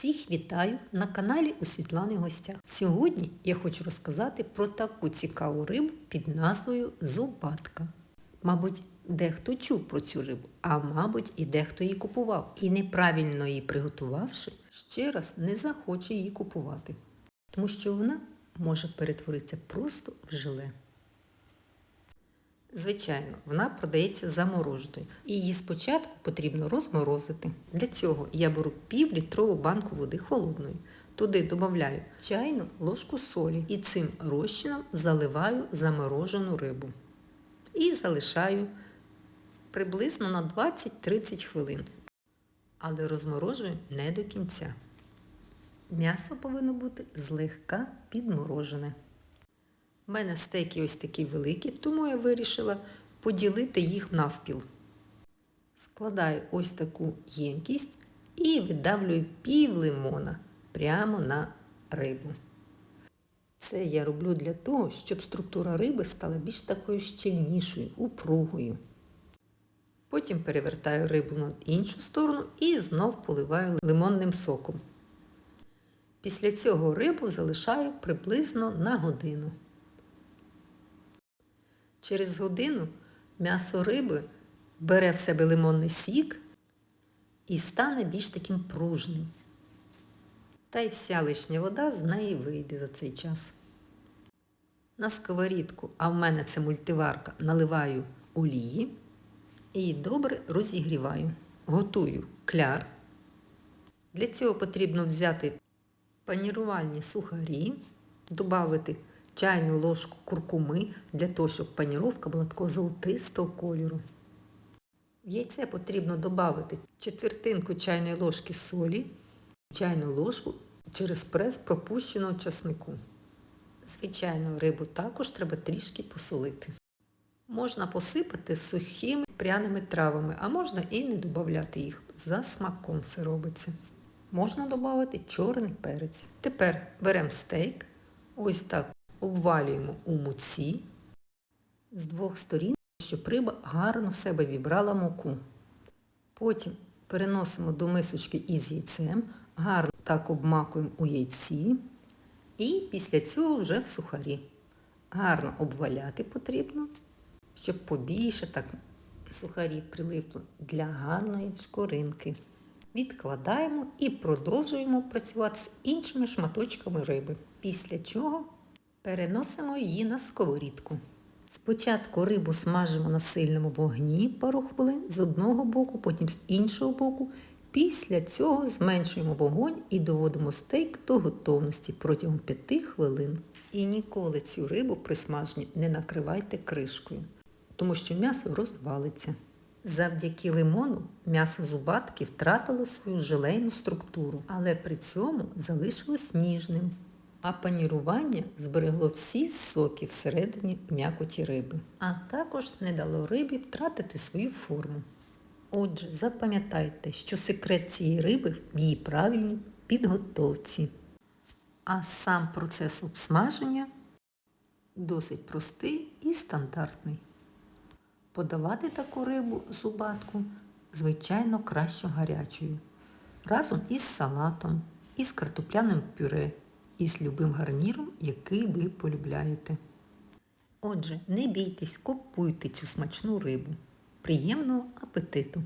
Всіх вітаю на каналі у Світлани Гостя. Сьогодні я хочу розказати про таку цікаву рибу під назвою зубатка. Мабуть, дехто чув про цю рибу, а мабуть, і дехто її купував. І неправильно її приготувавши, ще раз не захоче її купувати, тому що вона може перетворитися просто в желе. Звичайно, вона продається замороженою. І її спочатку потрібно розморозити. Для цього я беру пів-літрову банку води холодної. Туди додаю чайну ложку солі і цим розчином заливаю заморожену рибу. І залишаю приблизно на 20-30 хвилин. Але розморожую не до кінця. М'ясо повинно бути злегка підморожене. У мене стейки ось такі великі, тому я вирішила поділити їх навпіл. Складаю ось таку ємкість і видавлюю пів лимона прямо на рибу. Це я роблю для того, щоб структура риби стала більш такою щільнішою, упругою. Потім перевертаю рибу на іншу сторону і знов поливаю лимонним соком. Після цього рибу залишаю приблизно на годину. Через годину м'ясо риби бере в себе лимонний сік і стане більш таким пружним. Та й вся лишня вода з неї вийде за цей час. На сковорідку, а в мене це мультиварка, наливаю олії і добре розігріваю. Готую кляр. Для цього потрібно взяти панірувальні сухарі, додати чайну ложку куркуми для того, щоб паніровка була такого золотистого кольору. В яйце потрібно додати четвертинку чайної ложки солі, чайну ложку через прес пропущеного часнику. Звичайно, рибу також треба трішки посолити. Можна посипати сухими пряними травами, а можна і не додати їх. За смаком все робиться. Можна додати чорний перець. Тепер беремо стейк, ось так обвалюємо у муці з двох сторін, щоб риба гарно в себе вібрала муку. Потім переносимо до мисочки із яйцем, гарно так обмакуємо у яйці і після цього вже в сухарі. Гарно обваляти потрібно, щоб побільше так сухарі прилипло для гарної шкоринки. Відкладаємо і продовжуємо працювати з іншими шматочками риби. Після чого переносимо її на сковорідку. Спочатку рибу смажимо на сильному вогні пару хвилин з одного боку, потім з іншого боку. Після цього зменшуємо вогонь і доводимо стейк до готовності протягом 5 хвилин. І ніколи цю рибу при смаженні не накривайте кришкою, тому що м'ясо розвалиться. Завдяки лимону м'ясо зубатки втратило свою желейну структуру, але при цьому залишилось ніжним. А панірування зберегло всі соки всередині м'якоті риби, а також не дало рибі втратити свою форму. Отже, запам'ятайте, що секрет цієї риби в її правильній підготовці. А сам процес обсмаження досить простий і стандартний. Подавати таку рибу зубатку, звичайно, краще гарячою, разом із салатом, із картопляним пюре і з любим гарніром, який ви полюбляєте. Отже, не бійтесь, купуйте цю смачну рибу. Приємного апетиту!